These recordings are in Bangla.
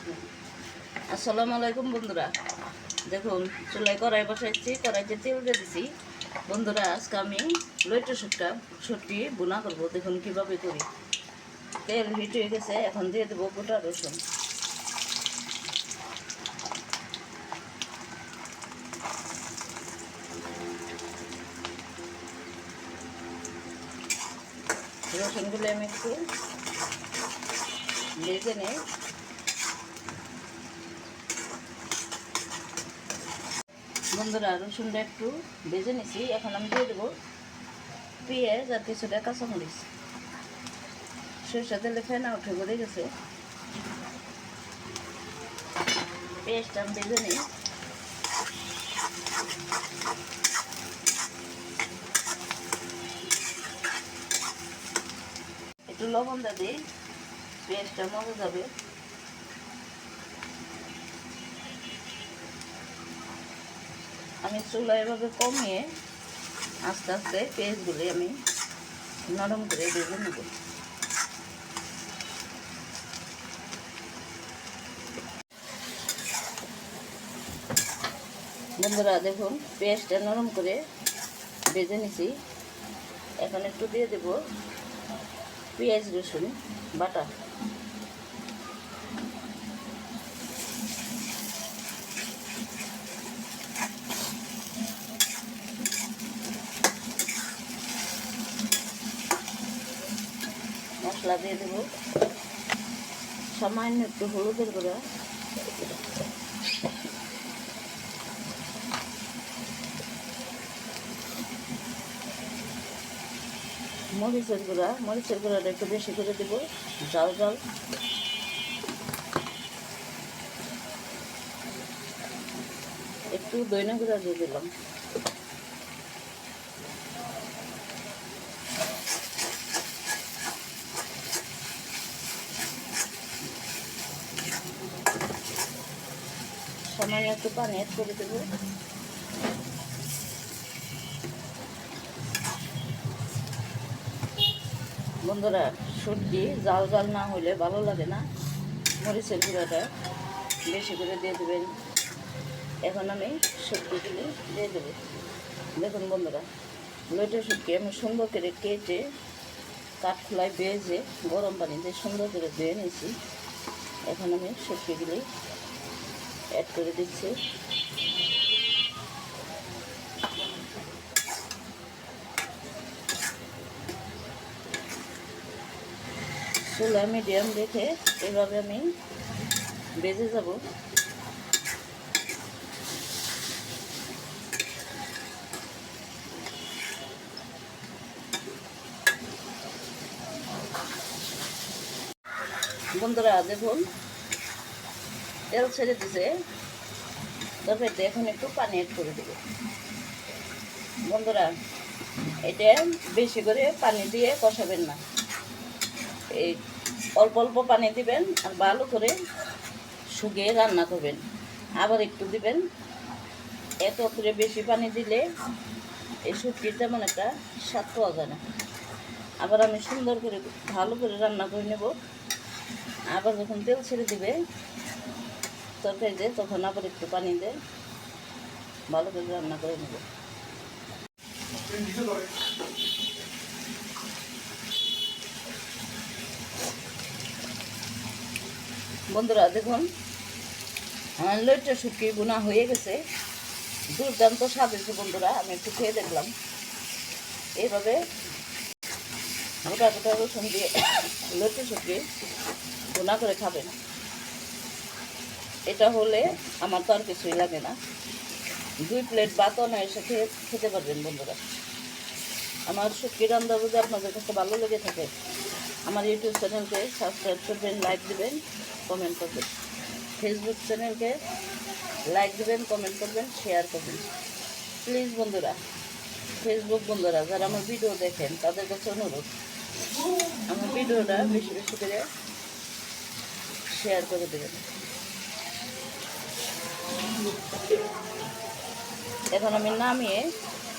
আসসালামু আলাইকুম বন্ধুরা। দেখুন, চুলায় কড়াই বসাইছি, কড়াইতে তেল দিয়ে দিছি। বন্ধুরা, আজকে আমি লইটা শুটটা শুটকি বোনা করব। দেখুন কীভাবে করি। তেল হিট হয়ে গেছে, এখন দিয়ে দেবো গোটা রসুন। রসুনগুলো আমি একটু ভেজে নিই। বন্ধুরা, রসুনটা একটু ভেজে নিছি। এখন আমি দিয়ে দেবো পেঁয়াজ আর কিছুটা কাঁচামরিচ। সরষা তেলে ফেনা উঠে পড়ে গেছে। পেঁয়াজটা আমি ভেজে নিই। একটু লবণ দিই। পেঁয়াজটা মজা যাবে। আমি চুলা এভাবে কমিয়ে আস্তে আস্তে পেঁয়াজগুলি আমি নরম করে ভেজে নেব। বন্ধুরা, দেখুন, পেঁয়াজটা নরম করে ভেজে নিছি। এখন একটু দিয়ে দেব পেঁয়াজ রসুন বাটা। মশলা দিয়ে দেবো। সামান্য একটু হলুদের গুঁড়া। মরিচের গুঁড়া। মরিচের গুঁড়াটা একটু বেশি করে দেবো জাল জাল একটু দইনা গুঁড়া দিয়ে দিলাম। সামান্য একটু পানি অ্যাড করে দেবো। বন্ধুরা সবজি জাল জাল না হলে ভালো লাগে না। মরিচের গুঁড়াটা বেশি করে দিয়ে দেবেন। এখন আমি সবজিগুলি দিয়ে দেবো। দেখুন বন্ধুরা, লইটা শুকিয়ে আমি সুন্দর করে কেটে কাঠখোলায় বেজে গরম পানিতে সুন্দর করে ধুয়ে নিয়েছি। এখন আমি সবজিগুলি অ্যাড করে দিচ্ছি। চুলা মিডিয়াম রেখে এভাবে আমি বেজে যাব। বন্ধুরা দেখুন তেল ছেড়ে দিছে। তরকারিতে এখন একটু পানি অ্যাড করে দেবো। বন্ধুরা, এটা বেশি করে পানি দিয়ে কষাবেন না। এই অল্প অল্প পানি দিবেন আর ভালো করে শুকিয়ে রান্না করবেন। আবার একটু দিবেন। এত করে বেশি পানি দিলে এই শুটকির তেমন একটা স্বাদ পাওয়া যায় না। আবার আমি সুন্দর করে ভালো করে রান্না করে নেব। আবার যখন তেল ছেড়ে দিবে তরকারিতে তখন আবার একটু পানি দিয়ে ভালো করে রান্না করে নেব। বন্ধুরা, দেখুন, আমার লইটা শুটকি বোনা হয়ে গেছে। দুর্দান্ত স্বাদ হয়েছে বন্ধুরা, আমি একটু খেয়ে দেখলাম। এইভাবে গোটা গোটা রসুন দিয়ে লইটা শুটকি বোনা করে খাবেন। এটা হলে আমার তো আর কিছুই লাগে না। দুই প্লেট ভাত অনায়াসে খেয়ে খেতে পারবেন বন্ধুরা। আমার শুটকি রান্না যদি আপনাদের কাছে ভালো লেগে থাকে, আমার ইউটিউব চ্যানেলকে সাবস্ক্রাইব করবেন লাইক দেবেন কমেন্ট করবেন। ফেসবুক চ্যানেলকে লাইক দেবেন কমেন্ট করবেন শেয়ার করবেন। প্লিজ বন্ধুরা ফেসবুক বন্ধুরা, যারা আমার ভিডিও দেখেন, তাদের কাছে অনুরোধ, আমার ভিডিওটা বেশি বেশি করে শেয়ার করে দেবেন। এখন আমি নামিয়ে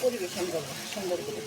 পরিবেশন করব সুন্দর করে।